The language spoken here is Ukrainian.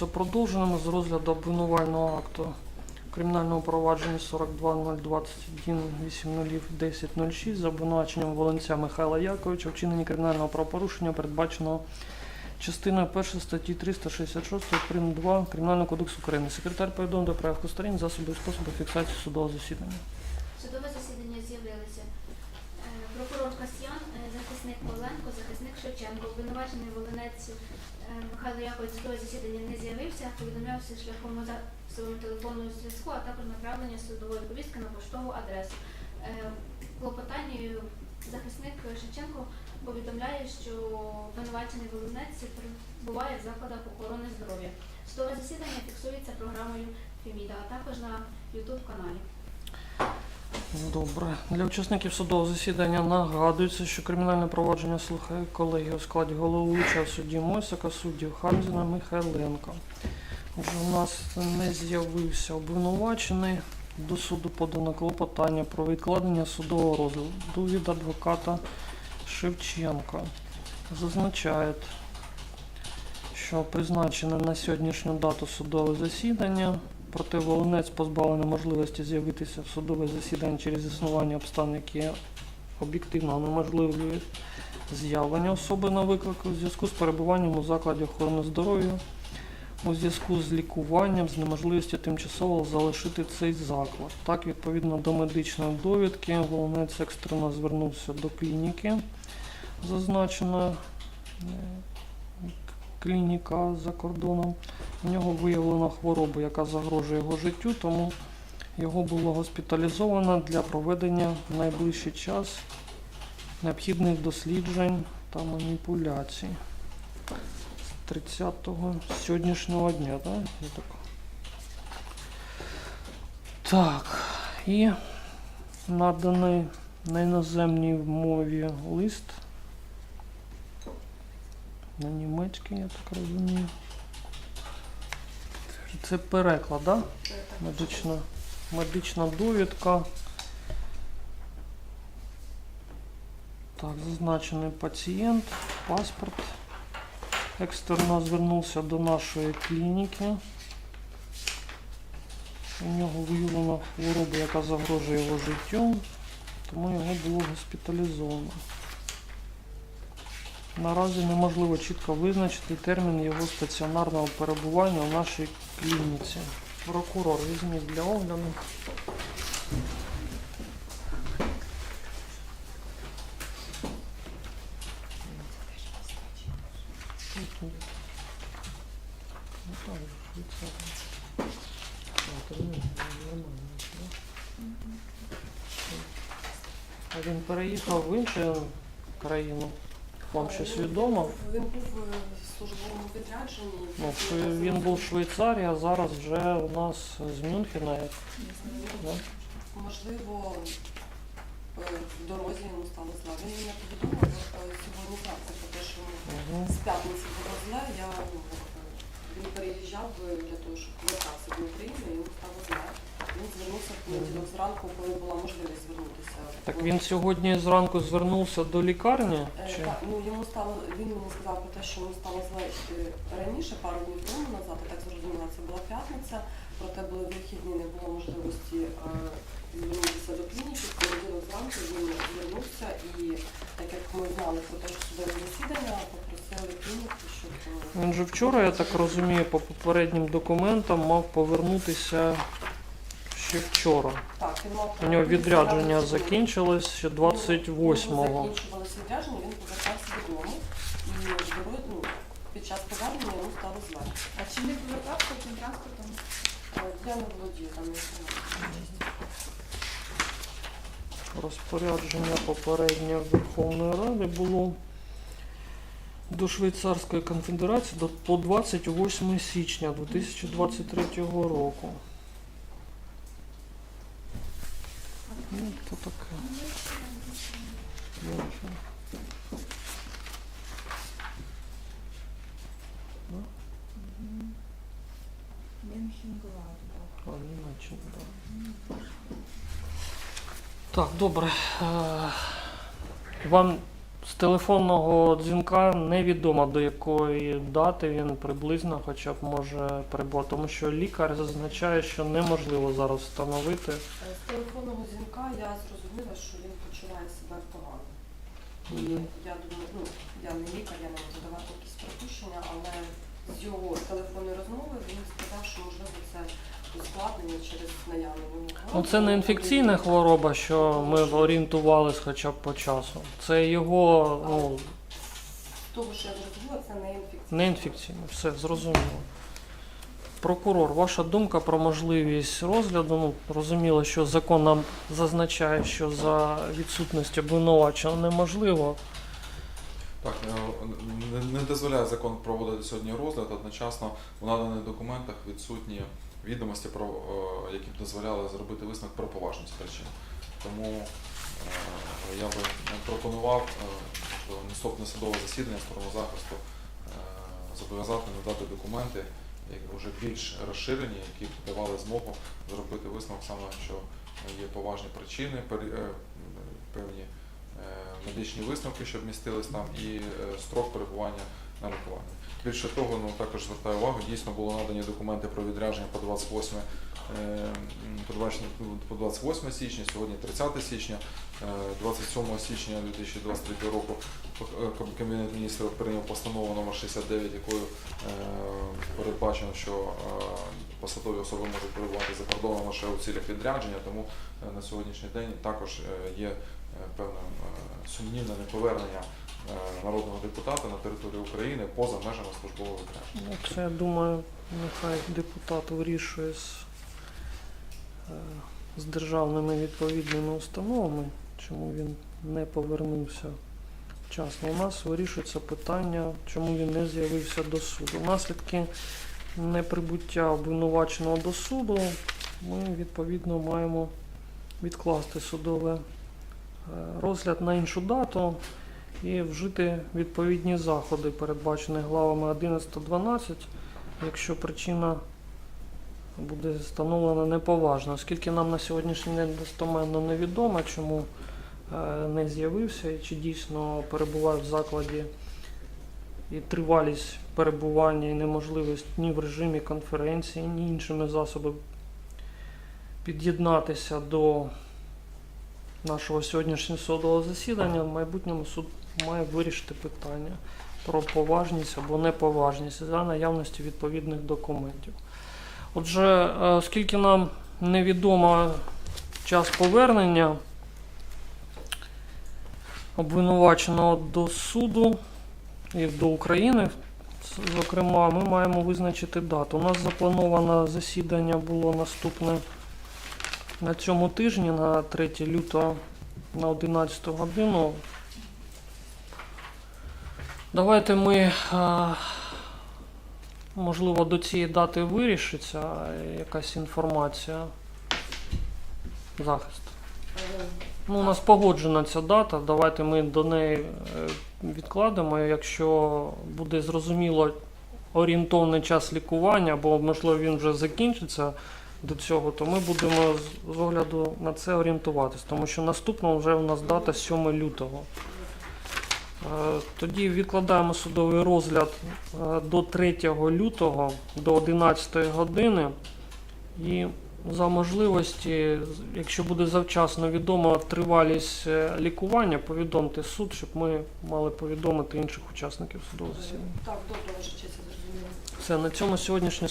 вважаються продовженими з розгляду обвинувального акту кримінального провадження 42.021.80.10.06 за обвинуваченням Волонця Михайла Яковича в вчиненні кримінального правопорушення, передбаченого частиною 1 статті 366 прим. 2 Кримінального кодексу України. Секретар повідомив до порядку сторін засоби і способи фіксації судового засідання. Судове засідання з'явилися е, прокурор Касьян, захисник Павленко, захисник Шевченко. Обвинувачений волинець е, Михайло Яковець судове засідання не з'явився, повідомлявся шляхом засобами телефонного зв'язку, а також направлення судової повістки на поштову адресу. Е, Клопотанню захисник Шевченко повідомляє, що обвинувачений волинець перебуває в закладах охорони здоров'я. Судове засідання фіксується програмою Феміда, а також на YouTube каналі. Добре. Для учасників судового засідання нагадується, що кримінальне провадження слухає колегія у складі головуючого судді Мойсака, суддів Хамзіна Михайленка. Отже, у нас не з'явився обвинувачений. До суду подано клопотання про відкладення судового розгляду від адвоката Шевченка. Зазначає, що призначене на сьогоднішню дату судове засідання Проте Волинець позбавлений можливості з'явитися в судове засідання через існування обставин, які об'єктивно унеможливлюють з'явлення особи на виклик у зв'язку з перебуванням у закладі охорони здоров'я, у зв'язку з лікуванням, з неможливістю тимчасово залишити цей заклад. Так, відповідно до медичної довідки, Волинець екстрено звернувся до клініки, зазначеної е, клініка за кордоном. У нього виявлено хворобу, яка загрожує його життю, тому його було госпіталізовано для проведення в найближчий час необхідних досліджень та маніпуляцій. З 30-го сьогоднішнього дня, так? Так. Так, і наданий на іноземній мові лист. На німецький, я так розумію. Це переклад, да? Медична, медична довідка. Так, зазначений пацієнт, паспорт. Екстерно звернувся до нашої клініки. У нього виявлена хвороба, яка загрожує його життю, тому його було госпіталізовано. Наразі неможливо чітко визначити термін його стаціонарного перебування в нашій клініці. Прокурор, візьміть для огляду. А він переїхав в іншу країну. Вам щось відомо? Він був е, в службовому відрядженні. Ну, він був в Швейцарії, а зараз вже у нас з Мюнхена. Да? Можливо, е, в дорозі йому стало зле. Він мене повідомив е, сьогодні про те, що Угу. з п'ятниці було зле. Я, ну, він переїжджав для того, щоб повертався до України, і йому стало зле. Він звернувся в понеділок зранку, коли була можливість звернутися. Так він сьогодні зранку звернувся до лікарні? Е, Чи? Так, ну йому стало, він мені сказав про те, що йому стало зле е, раніше, пару днів тому назад, я так зрозуміла, це була п'ятниця, проте були вихідні, не було можливості е, звернутися до клініки. В понеділок зранку він звернувся і так як ми знали про те, що судове засідання, попросили клініку, щоб е, Він же вчора, я так розумію, по попереднім документам мав повернутися ще вчора. так, він мав У нього відрядження закінчилось ще 28-го. Закінчувалося відрядження, він повертався додому і в ну, під час повернення йому стало зле. А чи не повертався цим транспортом? Е, Я не володію там інформацією. Розпорядження попереднє Верховної Ради було до Швейцарської конфедерації до- по 28 січня 2023 року. Ну, то таке. А, Німеччина, так. Добре. Е, Вам З телефонного дзвінка невідомо до якої дати він приблизно хоча б може прибути, тому що лікар зазначає, що неможливо зараз встановити. Е, телефонного дзвінка я зрозуміла, що він почуває себе погано. І я думаю, ну я не лікар, я не можу давати якісь припущення, але з його телефонної розмови він сказав, що можливо це ускладнення через наявну Ну, це не інфекційна хвороба, що ми орієнтувались хоча б по часу. Це його ну, З того, що я зрозуміла, це не інфекційна. не інфекційне. Все зрозуміло. Прокурор, ваша думка про можливість розгляду. Ну, розуміло, що закон нам зазначає, що за відсутності обвинувачення неможливо. Так, е, не- дозволяє закон проводити сьогодні розгляд. Одночасно у наданих документах відсутні відомості, про, е, які б дозволяли зробити висновок про поважність причин. Тому е, я би пропонував наступне судове засідання сторону захисту зобов'язати надати документи, вже більш розширені, які давали змогу зробити висновок саме, що є поважні причини, е, певні е, медичні висновки, щоб містились там, і е, строк перебування на лікуванні. Більше того, ну також звертаю увагу, дійсно було надані документи про відрядження по 28, е, по 28 січня, сьогодні 30 січня, Е, 27 січня 2023 року Кабінет міністрів прийняв постанову номер 69, якою передбачено, що е, посадові особи можуть перебувати за кордоном лише у цілях відрядження, тому е, на сьогоднішній день також е, є певне сумнівне неповернення народного депутата на територію України поза межами службового відрядження. Ну, Це, я думаю, нехай депутат вирішує з, з державними відповідними установами, чому він не повернувся вчасно. У нас вирішується питання, чому він не з'явився до суду. Наслідки неприбуття обвинуваченого до суду ми відповідно маємо відкласти судове е, розгляд на іншу дату і вжити відповідні заходи, передбачені главами 11-12, якщо причина буде встановлена неповажно, оскільки нам на сьогоднішній день достоменно невідомо, чому не з'явився чи дійсно перебуває в закладі і тривалість перебування і неможливість ні в режимі конференції, ні іншими засобами під'єднатися до нашого сьогоднішнього судового засідання. В майбутньому суд має вирішити питання про поважність або неповажність за наявності відповідних документів. Отже, е, оскільки нам невідомо час повернення обвинуваченого до суду і до України, зокрема, ми маємо визначити дату. У нас заплановане засідання було наступне на цьому тижні, на 3 лютого на 11 годину. Давайте ми, е, можливо, до цієї дати вирішиться якась інформація. Захист. Ну, у нас погоджена ця дата. Давайте ми до неї е, відкладемо. Якщо буде зрозуміло орієнтовний час лікування, або можливо він вже закінчиться до цього, то ми будемо з- з огляду на це орієнтуватись, тому що наступна вже у нас дата 7 лютого. Е, Тоді відкладаємо судовий розгляд е, до 3 лютого до 11 години. І за можливості, якщо буде завчасно відома тривалість е, лікування, повідомте суд, щоб ми мали повідомити інших учасників судового засідання. Так, добре, ваша честь, я зрозуміла. Все, на цьому сьогоднішнє судове